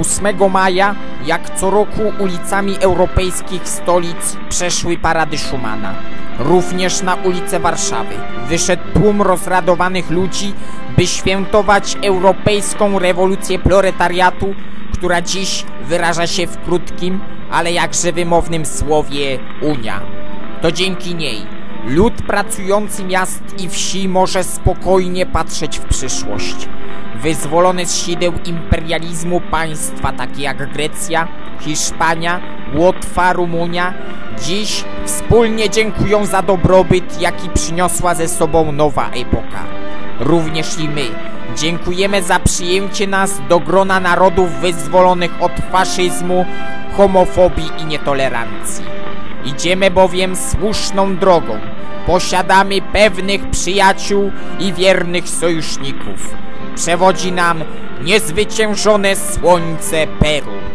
8 maja, jak co roku ulicami europejskich stolic przeszły parady Schumana. Również na ulice Warszawy wyszedł tłum rozradowanych ludzi, by świętować europejską rewolucję proletariatu, która dziś wyraża się w krótkim, ale jakże wymownym słowie Unia. To dzięki niej lud pracujący miast i wsi może spokojnie patrzeć w przyszłość. Wyzwolone z sideł imperializmu państwa takie jak Grecja, Hiszpania, Łotwa, Rumunia dziś wspólnie dziękują za dobrobyt, jaki przyniosła ze sobą nowa epoka. Również i my dziękujemy za przyjęcie nas do grona narodów wyzwolonych od faszyzmu, homofobii i nietolerancji. Idziemy bowiem słuszną drogą. Posiadamy pewnych przyjaciół i wiernych sojuszników. Przewodzi nam niezwyciężone słońce Peru.